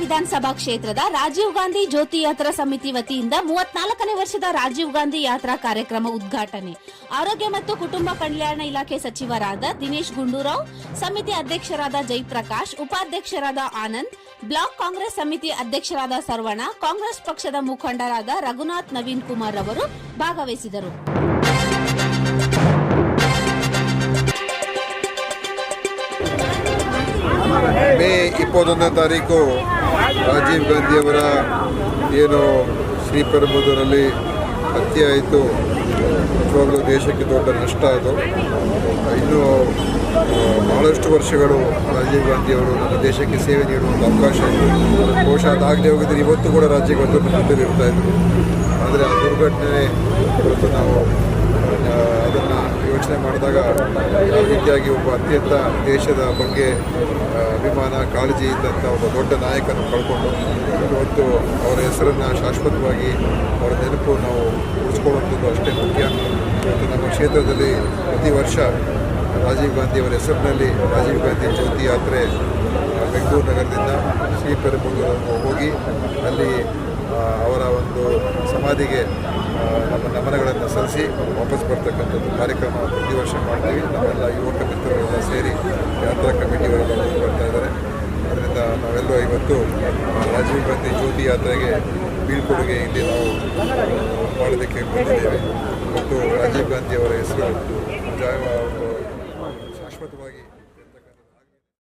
ವಿಧಾನಸಭಾ ಕ್ಷೇತ್ರದ ರಾಜೀವ್ ಗಾಂಧಿ ಜ್ಯೋತಿ ಯಾತ್ರಾ ಸಮಿತಿ ವತಿಯಿಂದ ಮೂವತ್ನಾಲ್ಕನೇ ವರ್ಷದ ರಾಜೀವ್ ಗಾಂಧಿ ಯಾತ್ರಾ ಕಾರ್ಯಕ್ರಮ ಉದ್ಘಾಟನೆ. ಆರೋಗ್ಯ ಮತ್ತು ಕುಟುಂಬ ಕಲ್ಯಾಣ ಇಲಾಖೆ ಸಚಿವರಾದ ದಿನೇಶ್ ಗುಂಡೂರಾವ್, ಸಮಿತಿ ಅಧ್ಯಕ್ಷರಾದ ಜೈಪ್ರಕಾಶ್, ಉಪಾಧ್ಯಕ್ಷರಾದ ಆನಂದ್, ಬ್ಲಾಕ್ ಕಾಂಗ್ರೆಸ್ ಸಮಿತಿ ಅಧ್ಯಕ್ಷರಾದ ಸರ್ವಣ ಕಾಂಗ್ರೆಸ್ ಪಕ್ಷದ ಮುಖಂಡರಾದ ರಘುನಾಥ್ ನವೀನ್ ಕುಮಾರ್ ಅವರು ಭಾಗವಹಿಸಿದರು. ಇಪ್ಪತ್ತೊಂದನೇ ತಾರೀಕು ರಾಜೀವ್ ಗಾಂಧಿಯವರ ಏನು ಶ್ರೀಪೆರುಂಬುದೂರಲ್ಲಿ ಹತ್ಯೆ ಆಯಿತು. ನಿಜವಾಗಲೂ ದೇಶಕ್ಕೆ ದೊಡ್ಡ ನಷ್ಟ ಅದು. ಇನ್ನೂ ಬಹಳಷ್ಟು ವರ್ಷಗಳು ರಾಜೀವ್ ಗಾಂಧಿಯವರು ನಮ್ಮ ದೇಶಕ್ಕೆ ಸೇವೆ ನೀಡುವಂಥ ಅವಕಾಶ ಇತ್ತು ಬಹುಶಃ ಅದಾಗದೇ ಹೋಗಿದ್ರೆ ಇವತ್ತು ಕೂಡ ರಾಜೀವ್ ಒಂದು ಇರ್ತಾ ಇದ್ರು ಆದರೆ ಆ ದುರ್ಘಟನೆ ಇವತ್ತು ನಾವು ಅದನ್ನು ಯೋಚನೆ ಮಾಡಿದಾಗ ಯಾವ ರೀತಿಯಾಗಿ ಒಬ್ಬ ಅತ್ಯಂತ ದೇಶದ ಬಗ್ಗೆ ಅಭಿಮಾನ, ಕಾಳಜಿ ಇದ್ದಂಥ ಒಬ್ಬ ದೊಡ್ಡ ನಾಯಕನ ಕಳ್ಕೊಂಡು ಇವತ್ತು ಅವರ ಹೆಸರನ್ನು ಶಾಶ್ವತವಾಗಿ ಅವರ ನೆನಪು ನಾವು ಉಳಿಸ್ಕೊಳ್ಳುವಂಥದ್ದು ಅಷ್ಟೇ ಮುಖ್ಯ. ಇವತ್ತು ನಮ್ಮ ಕ್ಷೇತ್ರದಲ್ಲಿ ಪ್ರತಿ ವರ್ಷ ರಾಜೀವ್ ಗಾಂಧಿ ಅವರ ಹೆಸರಿನಲ್ಲಿ ರಾಜೀವ್ ಗಾಂಧಿ ಜ್ಯೋತಿ ಯಾತ್ರೆ ಬೆಂಗಳೂರು ನಗರದಿಂದ ಶ್ರೀಪೆರುಂಬುದೂರನ್ನು ಹೋಗಿ ಅಲ್ಲಿ ಅವರ ಒಂದು ಸಮಾಧಿಗೆ ನಮ್ಮ ನಮನಗಳನ್ನು ಸಲ್ಲಿಸಿ ವಾಪಸ್ ಬರ್ತಕ್ಕಂಥದ್ದು ಕಾರ್ಯಕ್ರಮ ಪ್ರತಿ ವರ್ಷ ಮಾಡ್ತೀವಿ. ನಾವೆಲ್ಲ ಯುವಕ ಮಿತ್ರರೆಲ್ಲ ಸೇರಿ ಯಾತ್ರಾ ಕಮಿಟಿಯವರೆಲ್ಲ ಬರ್ತಾ ಇದ್ದಾರೆ. ಅದರಿಂದ ನಾವೆಲ್ಲರೂ ಇವತ್ತು ರಾಜೀವ್ ಗಾಂಧಿ ಜ್ಯೋತಿ ಯಾತ್ರೆಗೆ ಬೀಳ್ಕೊಡುಗೆ ಇಲ್ಲಿ ನಾವು ಮಾಡೋದಕ್ಕೆ ಬಂದಿದ್ದೇವೆ. ಮತ್ತು ರಾಜೀವ್ ಗಾಂಧಿ ಅವರ ಹೆಸರು ಜಾ- ಶಾಶ್ವತವಾಗಿ